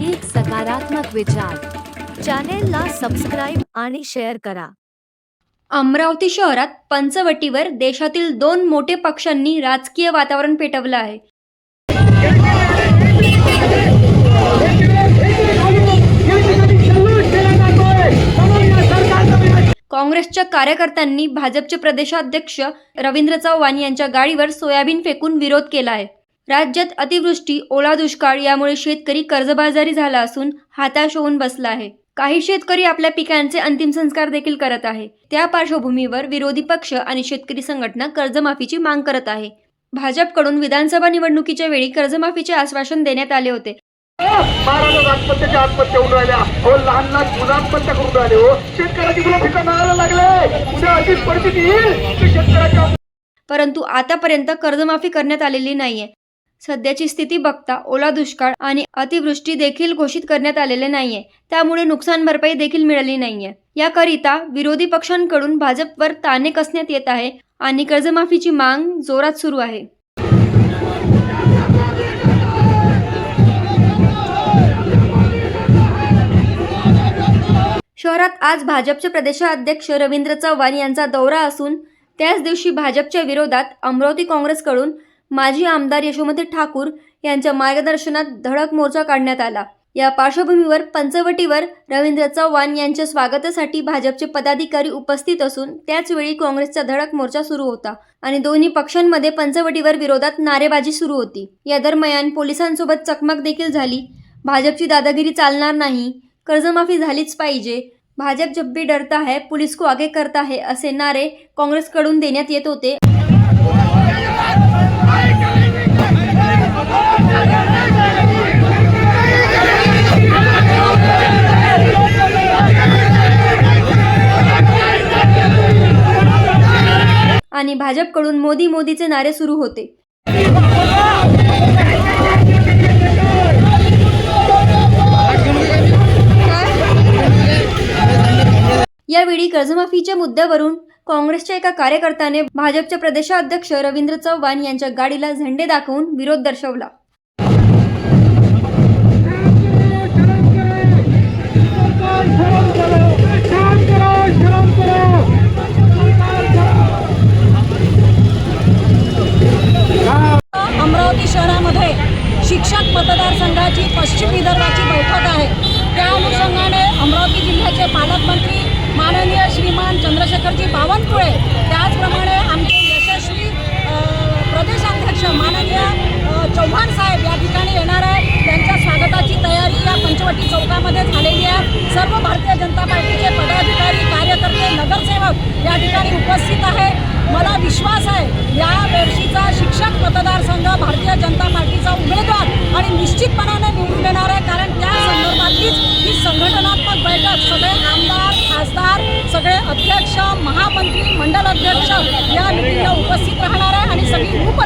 एक सकारात्मक विचार. चॅनेलला सबस्क्राईब आणि शेअर करा. अमरावती शहरात पंचवटीवर देशातील दोन मोठे पक्षांनी राजकीय वातावरण पेटवलं आहे. काँग्रेसच्या कार्यकर्त्यांनी भाजपचे प्रदेशाध्यक्ष रवींद्र चव्हाण यांच्या गाडीवर सोयाबीन फेकून विरोध केला आहे. राज्यात अतिवृष्टी ओला दुष्काळ यामुळे शेतकरी कर्जबाजारी झाला असून हाताश होऊन बसला आहे. काही शेतकरी आपल्या पिकांचे अंतिम संस्कार देखील करत आहे. त्या पार्श्वभूमीवर विरोधी पक्ष आणि शेतकरी संघटना कर्जमाफीची माग करत आहे. भाजपकडून विधानसभा निवडणुकीच्या वेळी कर्जमाफीचे आश्वासन देण्यात आले होते. महाराज आत्महत्याच्या आत्महत्या होऊन राहिल्या हो लहान लहान मुलं आत्महत्या करून राहिले. हो शेतकऱ्याची मुलं पिकं मारायला लागले. उद्या अशीच परिस्थिती येईल. की शेतकऱ्याच्या परंतु आतापर्यंत कर्जमाफी करण्यात आलेली नाहीये. सध्याची स्थिती बघता ओला दुष्काळ आणि अतिवृष्टी देखील घोषित करण्यात आलेले नाहीये. त्यामुळे नुकसान भरपाई देखील मिळाली नाहीये. याकरिता विरोधी पक्षांकडून भाजपवर ताणे कसण्यात येत आहे आणि कर्जमाफीची मांग जोरात सुरू आहे. शहरात आज भाजपचे प्रदेशाध्यक्ष रवींद्र चव्हाण यांचा दौरा असून त्याच दिवशी भाजपच्या विरोधात अमरावती काँग्रेसकडून माजी आमदार यशोमती ठाकूर यांच्या मार्गदर्शनात धडक मोर्चा काढण्यात आला. या पार्श्वभूमीवर पंचवटीवर रवींद्र चव्हाण यांच्या स्वागतासाठी भाजपचे पदाधिकारी उपस्थित असून त्याचवेळी काँग्रेसचा धडक मोर्चा सुरू होता आणि दोन्ही पक्षांमध्ये पंचवटीवर विरोधात नारेबाजी सुरू होती. या दरम्यान पोलिसांसोबत चकमक देखील झाली. भाजपची दादागिरी चालणार नाही. कर्जमाफी झालीच पाहिजे. भाजप जब भी डरता है पुलिस को आगे करता है असे नारे काँग्रेसकडून देण्यात येत होते. आणि भाजपकडून मोदी मोदीचे नारे सुरू होते. यावेळी कर्जमाफीच्या मुद्द्यावरून काँग्रेसच्या एका कार्यकर्त्याने भाजपचे प्रदेशाध्यक्ष रवींद्र चव्हाण यांच्या गाडीला झेंडे दाखवून विरोध दर्शवला. अमरावती शहरामध्ये शिक्षक मतदारसंघाची पश्चिम विदर्भाची बैठक आहे. त्या अनुषंगाने अमरावती जिल्ह्याचे पालकमंत्री माननीय श्रीमान चंद्रशेखरजी बावनकुळे त्याचप्रमाणे आमचे यशस्वी प्रदेशाध्यक्ष माननीय चव्हाण साहेब या ठिकाणी येणार आहे त्यांच्या स्वागताची तयारी या पंचवटी चौकामध्ये झालेली आहे. सर्व भारतीय जनता पार्टीचे पदाधिकारी कार्यकर्ते नगरसेवक या ठिकाणी उपस्थित आहे. मला विश्वास आहे या वर्षीचा शिक्षक मतदारसंघ भारतीय जनता खासदार सगळे अध्यक्ष महामंत्री मंडल अध्यक्ष या मिटिंगला उपस्थित राहणार आहे आणि सगळी उप